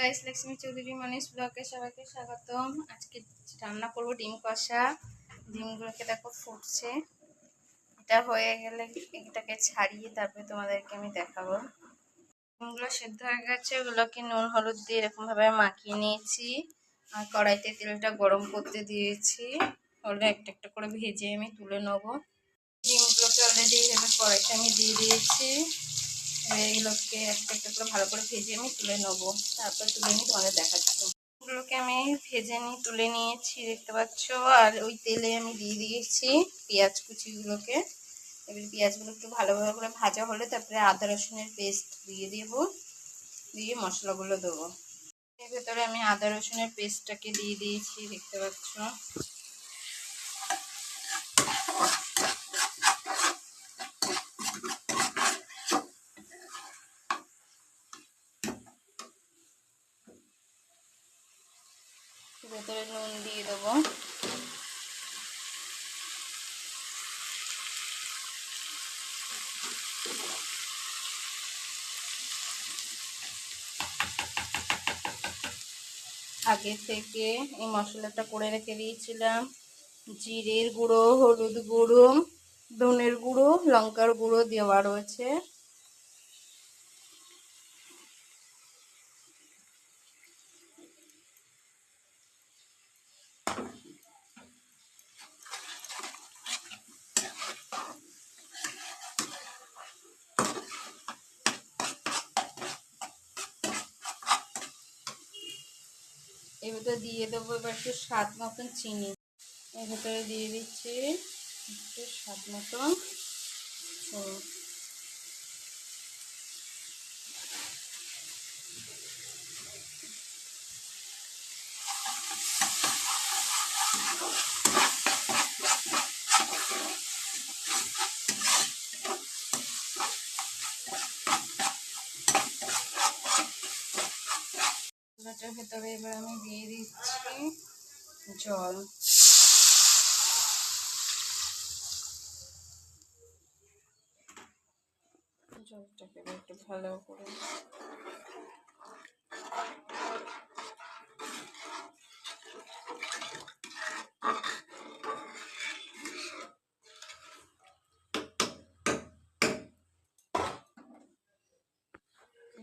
Guys Lakshmi Chowdhury মনীষ ব্লগে সবাইকে স্বাগতম। আজকে রান্না করব ডিম কষা। ডিমগুলোকে দেখো ফুটছে। এটা হয়ে গেলে এটাকে ছাড়িয়ে তারপরে তোমাদেরকে আমি দেখাবো। ডিমগুলো সেদ্ধ হয়ে গেছে, ওগুলোকে নুন, হলুদ দিয়ে এরকমভাবে মাখিয়ে নিয়েছি। আর কড়াইতে তেলটা গরম করতে দিয়েছি। ওগুলো একটা একটা করে ভেজে আমি তুলে নেব। ডিমগুলোকে অলরেডি এবার কড়াইতে আমি দিয়ে দিয়েছি। এগুলোকে একটা একটা করে ভালো করে ভেজে আমি তুলে নেব। তারপর তুলে নিয়ে তোমাদের দেখাচ্ছি। এগুলোকে আমি ভেজে নিয়ে তুলে নিয়েছি, দেখতে পাচ্ছ? আর ওই তেলে আমি দিয়ে দিয়েছি পেঁয়াজ কুচিগুলোকে। এবার পেঁয়াজগুলো একটু ভালোভাবে করে ভাজা হলে তারপরে আদা রসুনের পেস্ট দিয়ে দেবো। দিয়ে মশলাগুলো দেবো। এর ভেতরে আমি আদা রসুনের পেস্টটাকে দিয়ে দিয়েছি, দেখতে পাচ্ছ? ভেতরে নুন দিয়ে দেবো। আগে থেকে এই মশলাটা করে রেখে দিয়েছিলাম। জিরের গুঁড়ো, হলুদ গুঁড়ো, ধনের গুঁড়ো, লঙ্কার গুঁড়ো দেওয়া রয়েছে। ভেতরে দিয়ে দেবো এবার একটু স্বাদ মতন চিনি। এর ভেতরে দিয়ে দিচ্ছি একটু স্বাদ মতন। চিনি ভেতরে এবার আমি দিয়ে দিচ্ছি জল। জলটাকে একটু ভালো করে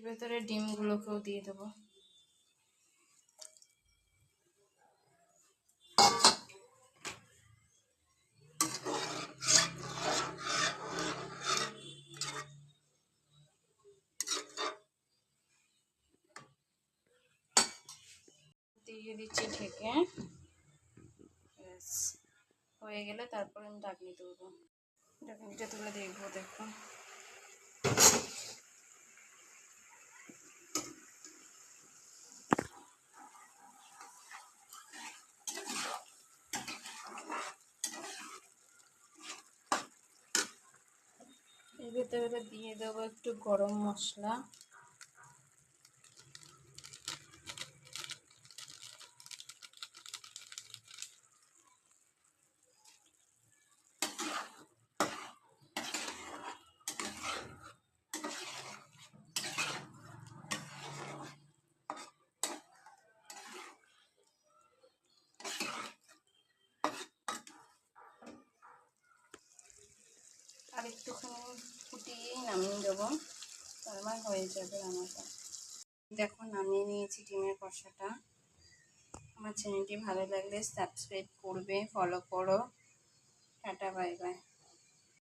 ভেতরে ডিমগুলোকেও দিয়ে দেবো। দিয়ে দিচ্ছি ঢেকে। হয়ে গেলে তারপর আমি ঢাকনি তুলবো। ঢাকনিটা তুলে দেখব, দেখো। এর ভেতরে দিয়ে দেবো একটু গরম মশলা। আর একটুখানি ফুটিয়েই নামিয়ে দেবো। আমার হয়ে যাবে রান্নাটা। দেখো, নামিয়ে নিয়েছি ডিমের কষাটা। আমার চ্যানেলটি ভালো লাগলে সাবস্ক্রাইব করবে ফলো করো। Tata bye bye